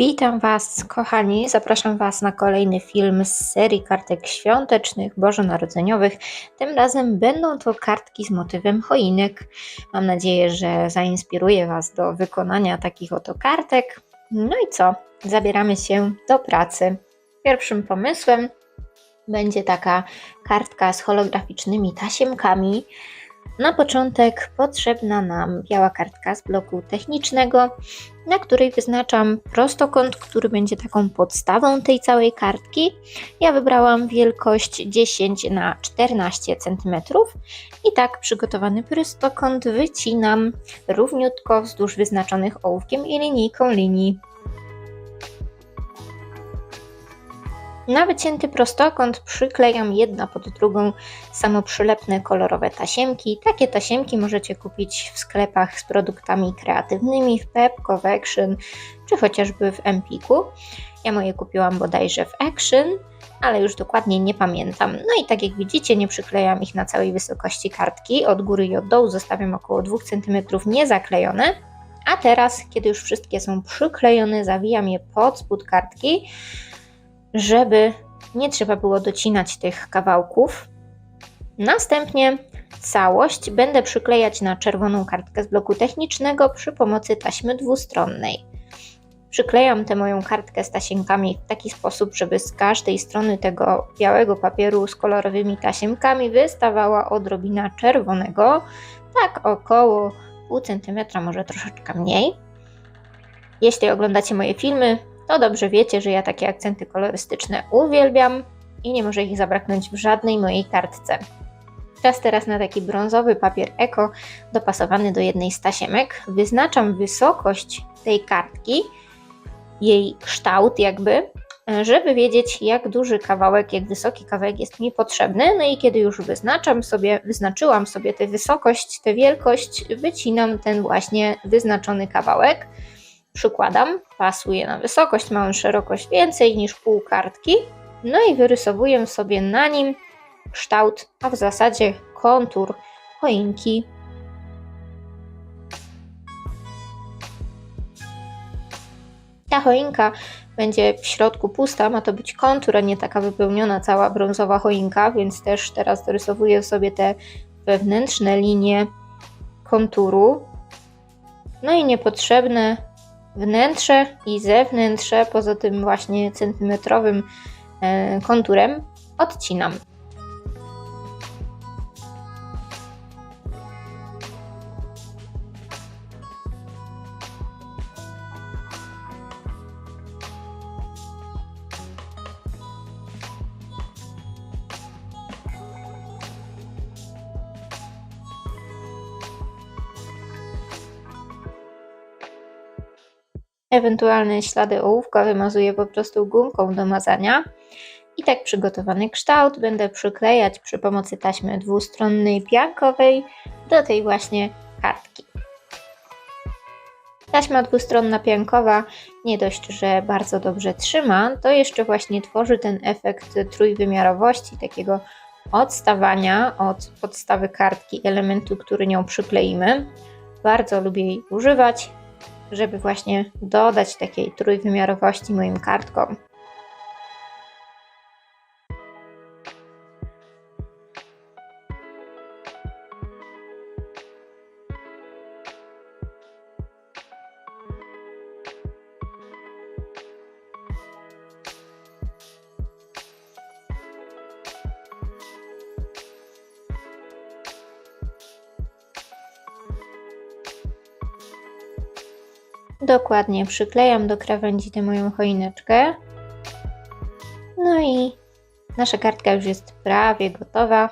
Witam Was, kochani. Zapraszam Was na kolejny film z serii kartek świątecznych, bożonarodzeniowych. Tym razem będą to kartki z motywem choinek. Mam nadzieję, że zainspiruje Was do wykonania takich oto kartek. No i co? Zabieramy się do pracy. Pierwszym pomysłem będzie taka kartka z holograficznymi tasiemkami. Na początek potrzebna nam biała kartka z bloku technicznego, na której wyznaczam prostokąt, który będzie taką podstawą tej całej kartki. Ja wybrałam wielkość 10 na 14 cm i tak przygotowany prostokąt wycinam równiutko wzdłuż wyznaczonych ołówkiem i linijką linii. Na wycięty prostokąt przyklejam jedna pod drugą samoprzylepne kolorowe tasiemki. Takie tasiemki możecie kupić w sklepach z produktami kreatywnymi, w Pepco, w Action czy chociażby w Empiku. Ja moje kupiłam bodajże w Action, ale już dokładnie nie pamiętam. No i tak jak widzicie, nie przyklejam ich na całej wysokości kartki. Od góry i od dołu zostawiam około 2 cm niezaklejone. A teraz, kiedy już wszystkie są przyklejone, zawijam je pod spód kartki żeby nie trzeba było docinać tych kawałków. Następnie całość będę przyklejać na czerwoną kartkę z bloku technicznego przy pomocy taśmy dwustronnej. Przyklejam tę moją kartkę z tasienkami w taki sposób, żeby z każdej strony tego białego papieru z kolorowymi tasiemkami wystawała odrobina czerwonego, tak około pół centymetra, może troszeczkę mniej. Jeśli oglądacie moje filmy, to dobrze wiecie, że ja takie akcenty kolorystyczne uwielbiam i nie może ich zabraknąć w żadnej mojej kartce. Czas teraz na taki brązowy papier eko dopasowany do jednej z tasiemek. Wyznaczam wysokość tej kartki, jej kształt jakby, żeby wiedzieć jak duży kawałek, jak wysoki kawałek jest mi potrzebny. No i kiedy już wyznaczam sobie, wyznaczyłam sobie tę wysokość, tę wielkość, wycinam ten właśnie wyznaczony kawałek przykładam, pasuję na wysokość, mam szerokość więcej niż pół kartki, no i wyrysowuję sobie na nim kształt, a w zasadzie kontur choinki. Ta choinka będzie w środku pusta, ma to być kontur, a nie taka wypełniona cała brązowa choinka, więc też teraz dorysowuję sobie te wewnętrzne linie konturu. No i niepotrzebne wnętrze i zewnętrze, poza tym właśnie centymetrowym e, konturem, odcinam. Ewentualne ślady ołówka wymazuję po prostu gumką do mazania. I tak przygotowany kształt będę przyklejać przy pomocy taśmy dwustronnej piankowej do tej właśnie kartki. Taśma dwustronna piankowa nie dość, że bardzo dobrze trzyma, to jeszcze właśnie tworzy ten efekt trójwymiarowości, takiego odstawania od podstawy kartki elementu, który nią przykleimy. Bardzo lubię jej używać, żeby właśnie dodać takiej trójwymiarowości moim kartkom. Dokładnie, przyklejam do krawędzi tę moją choineczkę. No i nasza kartka już jest prawie gotowa.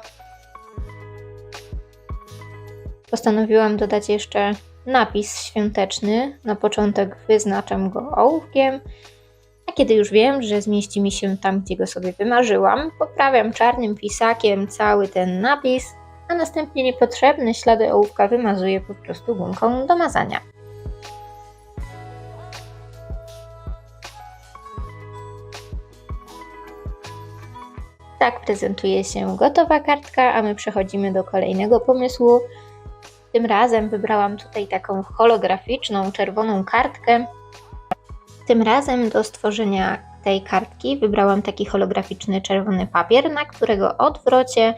Postanowiłam dodać jeszcze napis świąteczny. Na początek wyznaczam go ołówkiem, a kiedy już wiem, że zmieści mi się tam, gdzie go sobie wymarzyłam, poprawiam czarnym pisakiem cały ten napis, a następnie niepotrzebne ślady ołówka wymazuję po prostu gumką do mazania. Tak prezentuje się gotowa kartka, a my przechodzimy do kolejnego pomysłu. Tym razem wybrałam tutaj taką holograficzną czerwoną kartkę. Tym razem do stworzenia tej kartki wybrałam taki holograficzny czerwony papier, na którego odwrocie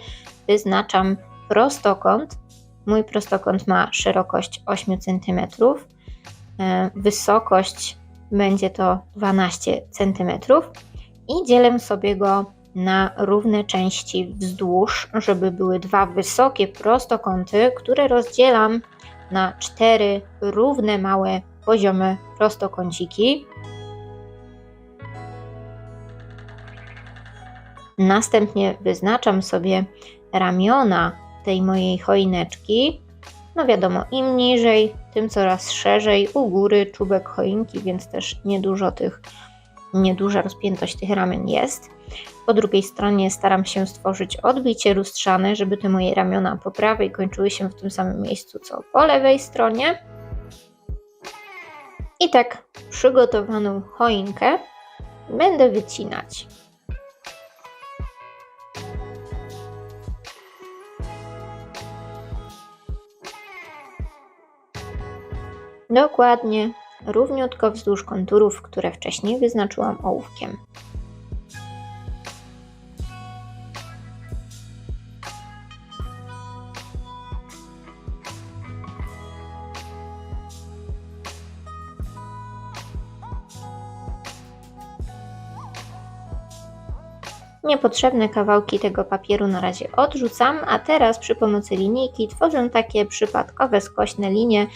wyznaczam prostokąt. Mój prostokąt ma szerokość 8 cm, e, wysokość będzie to 12 cm i dzielę sobie go na równe części wzdłuż, żeby były dwa wysokie prostokąty, które rozdzielam na cztery równe małe poziome prostokąciki. Następnie wyznaczam sobie ramiona tej mojej choineczki. No wiadomo, im niżej, tym coraz szerzej u góry czubek choinki, więc też niedużo tych, nieduża rozpiętość tych ramion jest. Po drugiej stronie staram się stworzyć odbicie lustrzane, żeby te moje ramiona po prawej kończyły się w tym samym miejscu co po lewej stronie. I tak przygotowaną choinkę będę wycinać. Dokładnie, równiutko wzdłuż konturów, które wcześniej wyznaczyłam ołówkiem. Niepotrzebne kawałki tego papieru na razie odrzucam, a teraz przy pomocy linijki tworzę takie przypadkowe skośne linie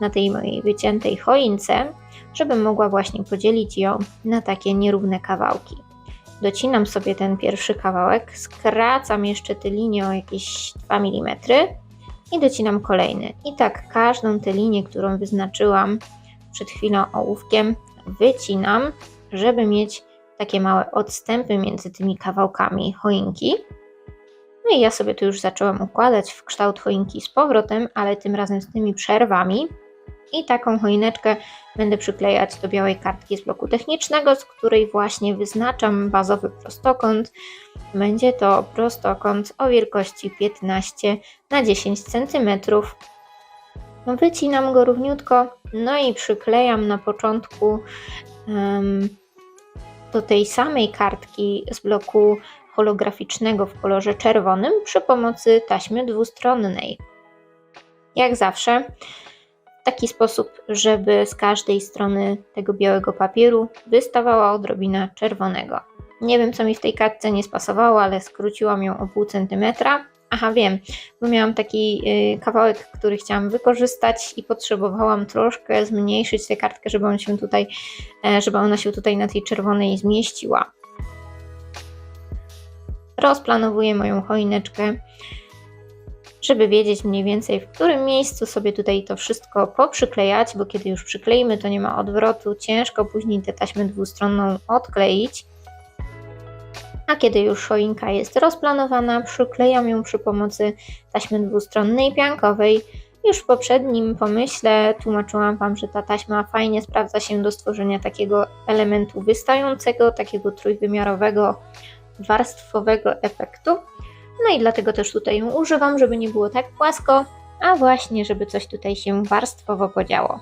na tej mojej wyciętej choince, żebym mogła właśnie podzielić ją na takie nierówne kawałki. Docinam sobie ten pierwszy kawałek, skracam jeszcze tę linię o jakieś 2 mm i docinam kolejny. I tak każdą tę linię, którą wyznaczyłam przed chwilą ołówkiem, wycinam, żeby mieć takie małe odstępy między tymi kawałkami choinki. No i ja sobie tu już zaczęłam układać w kształt choinki z powrotem, ale tym razem z tymi przerwami. I taką choineczkę będę przyklejać do białej kartki z bloku technicznego, z której właśnie wyznaczam bazowy prostokąt. Będzie to prostokąt o wielkości 15 na 10 cm. Wycinam go równiutko, no i przyklejam na początku um, do tej samej kartki z bloku holograficznego w kolorze czerwonym przy pomocy taśmy dwustronnej. Jak zawsze, taki sposób, żeby z każdej strony tego białego papieru wystawała odrobina czerwonego. Nie wiem, co mi w tej kartce nie spasowało, ale skróciłam ją o pół centymetra Aha, wiem, bo miałam taki y, kawałek, który chciałam wykorzystać i potrzebowałam troszkę zmniejszyć tę kartkę, żeby, on się tutaj, e, żeby ona się tutaj na tej czerwonej zmieściła. Rozplanowuję moją choineczkę, żeby wiedzieć mniej więcej w którym miejscu sobie tutaj to wszystko poprzyklejać, bo kiedy już przykleimy, to nie ma odwrotu, ciężko później tę taśmę dwustronną odkleić. A kiedy już choinka jest rozplanowana, przyklejam ją przy pomocy taśmy dwustronnej piankowej. Już w poprzednim pomyśle tłumaczyłam Wam, że ta taśma fajnie sprawdza się do stworzenia takiego elementu wystającego, takiego trójwymiarowego, warstwowego efektu. No i dlatego też tutaj ją używam, żeby nie było tak płasko, a właśnie, żeby coś tutaj się warstwowo podziało.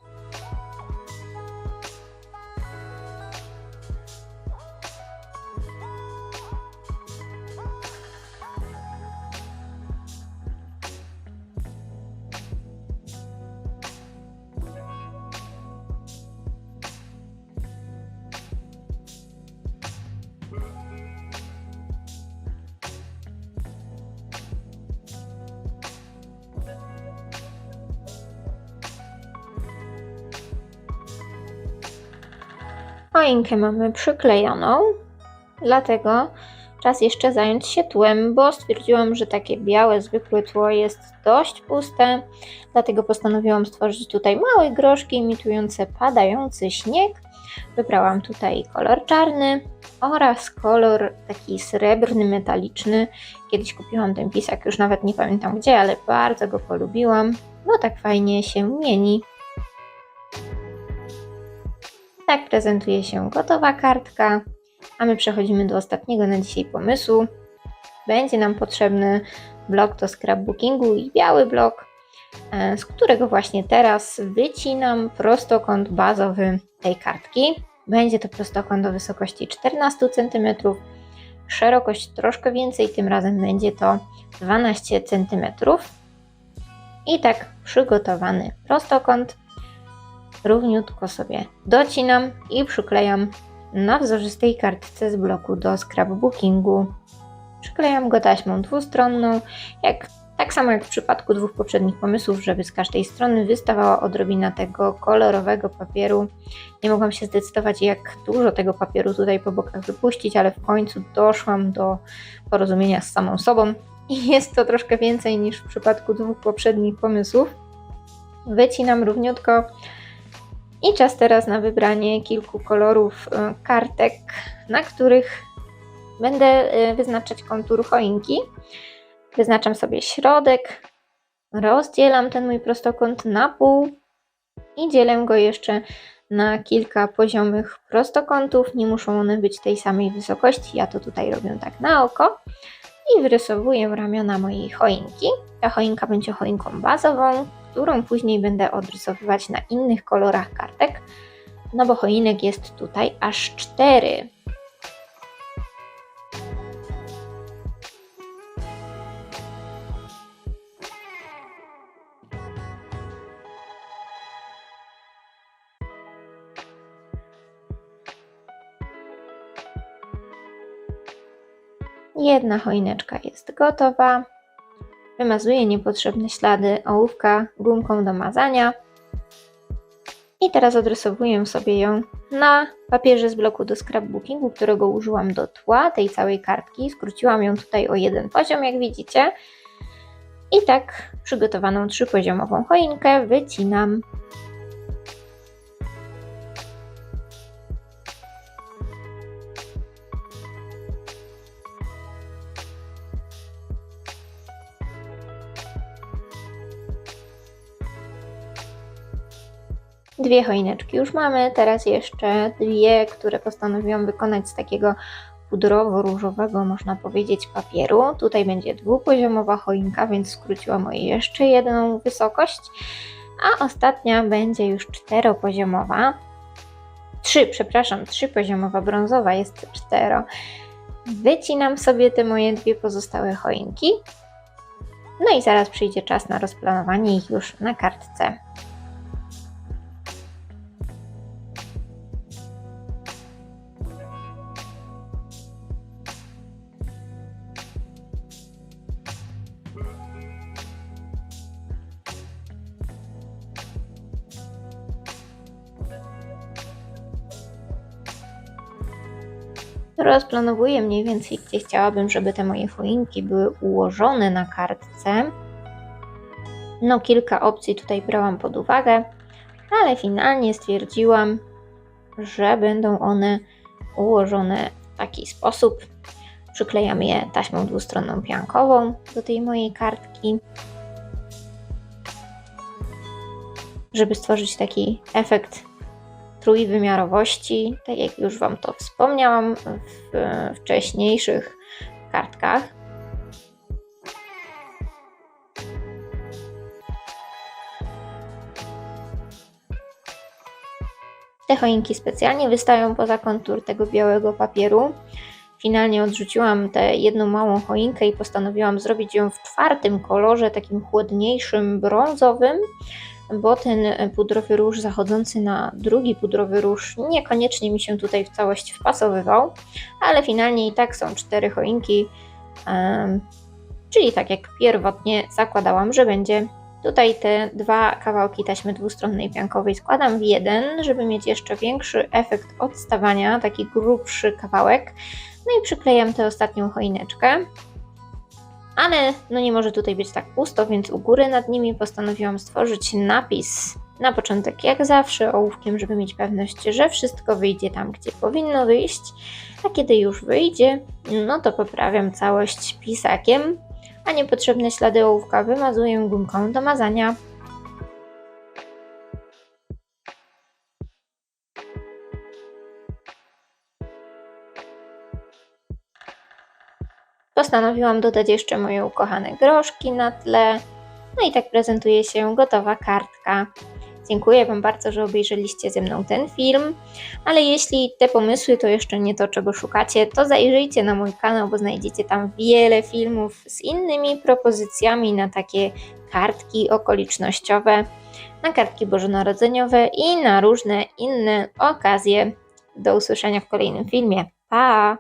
Choinkę mamy przyklejoną, dlatego czas jeszcze zająć się tłem, bo stwierdziłam, że takie białe, zwykłe tło jest dość puste, dlatego postanowiłam stworzyć tutaj małe groszki imitujące padający śnieg. Wybrałam tutaj kolor czarny oraz kolor taki srebrny, metaliczny. Kiedyś kupiłam ten pisak, już nawet nie pamiętam gdzie, ale bardzo go polubiłam, bo tak fajnie się mieni tak prezentuje się gotowa kartka, a my przechodzimy do ostatniego na dzisiaj pomysłu. Będzie nam potrzebny blok do scrapbookingu i biały blok, e, z którego właśnie teraz wycinam prostokąt bazowy tej kartki. Będzie to prostokąt o wysokości 14 cm, szerokość troszkę więcej, tym razem będzie to 12 cm. I tak przygotowany prostokąt równiutko sobie docinam i przyklejam na wzorzystej kartce z bloku do scrapbookingu. Przyklejam go taśmą dwustronną, jak, tak samo jak w przypadku dwóch poprzednich pomysłów, żeby z każdej strony wystawała odrobina tego kolorowego papieru. Nie mogłam się zdecydować, jak dużo tego papieru tutaj po bokach wypuścić, ale w końcu doszłam do porozumienia z samą sobą i jest to troszkę więcej niż w przypadku dwóch poprzednich pomysłów. Wycinam równiutko i czas teraz na wybranie kilku kolorów e, kartek, na których będę e, wyznaczać kontur choinki. Wyznaczam sobie środek, rozdzielam ten mój prostokąt na pół i dzielę go jeszcze na kilka poziomych prostokątów. Nie muszą one być tej samej wysokości, ja to tutaj robię tak na oko. I wyrysowuję ramiona mojej choinki. Ta choinka będzie choinką bazową, którą później będę odrysowywać na innych kolorach kartek, no bo choinek jest tutaj aż cztery. Jedna choineczka jest gotowa. Wymazuję niepotrzebne ślady ołówka gumką do mazania. I teraz odrysowuję sobie ją na papierze z bloku do scrapbookingu, którego użyłam do tła tej całej kartki. Skróciłam ją tutaj o jeden poziom, jak widzicie. I tak przygotowaną trzypoziomową choinkę wycinam Dwie choineczki już mamy, teraz jeszcze dwie, które postanowiłam wykonać z takiego pudrowo-różowego, można powiedzieć, papieru. Tutaj będzie dwupoziomowa choinka, więc skróciłam o jeszcze jedną wysokość, a ostatnia będzie już czteropoziomowa. Trzy, przepraszam, trzypoziomowa, brązowa jest cztero. Wycinam sobie te moje dwie pozostałe choinki. No i zaraz przyjdzie czas na rozplanowanie ich już na kartce. Rozplanowuję mniej więcej, gdzie chciałabym, żeby te moje choinki były ułożone na kartce. No, kilka opcji tutaj brałam pod uwagę, ale finalnie stwierdziłam, że będą one ułożone w taki sposób. Przyklejam je taśmą dwustronną piankową do tej mojej kartki, żeby stworzyć taki efekt trójwymiarowości, tak jak już Wam to wspomniałam w wcześniejszych kartkach. Te choinki specjalnie wystają poza kontur tego białego papieru. Finalnie odrzuciłam tę jedną małą choinkę i postanowiłam zrobić ją w czwartym kolorze, takim chłodniejszym, brązowym bo ten pudrowy róż zachodzący na drugi pudrowy róż niekoniecznie mi się tutaj w całość wpasowywał, ale finalnie i tak są cztery choinki, czyli tak jak pierwotnie zakładałam, że będzie. Tutaj te dwa kawałki taśmy dwustronnej piankowej składam w jeden, żeby mieć jeszcze większy efekt odstawania, taki grubszy kawałek. No i przyklejam tę ostatnią choineczkę. Ale no nie może tutaj być tak pusto, więc u góry nad nimi postanowiłam stworzyć napis na początek jak zawsze ołówkiem, żeby mieć pewność, że wszystko wyjdzie tam, gdzie powinno wyjść, a kiedy już wyjdzie, no to poprawiam całość pisakiem, a niepotrzebne ślady ołówka wymazuję gumką do mazania. Postanowiłam dodać jeszcze moje ukochane groszki na tle. No i tak prezentuje się gotowa kartka. Dziękuję Wam bardzo, że obejrzeliście ze mną ten film, ale jeśli te pomysły to jeszcze nie to, czego szukacie, to zajrzyjcie na mój kanał, bo znajdziecie tam wiele filmów z innymi propozycjami na takie kartki okolicznościowe, na kartki bożonarodzeniowe i na różne inne okazje. Do usłyszenia w kolejnym filmie. Pa!